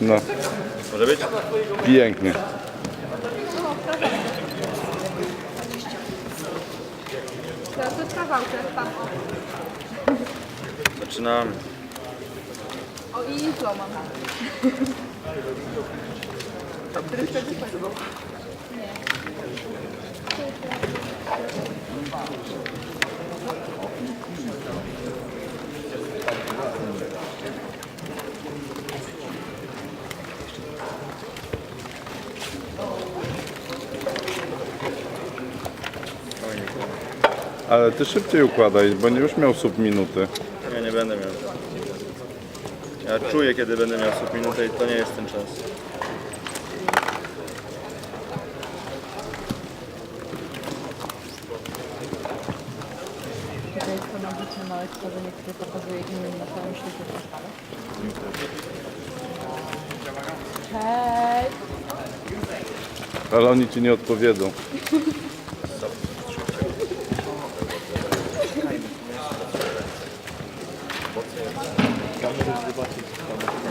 No, Może być? pięknie. Tam. Zaczynamy. O i inflo mam. Który wtedy nie Ale ty szybciej układaj, bo nie już miał sub minuty. Ja nie będę miał. Ja czuję, kiedy będę miał sub minutę i to nie jest ten czas. To jest to magiczne małe stworzenie, które pokazuje innym na całym świecie przeszkale. Cześć! Ale oni ci nie odpowiedzą. Gott sei Dank.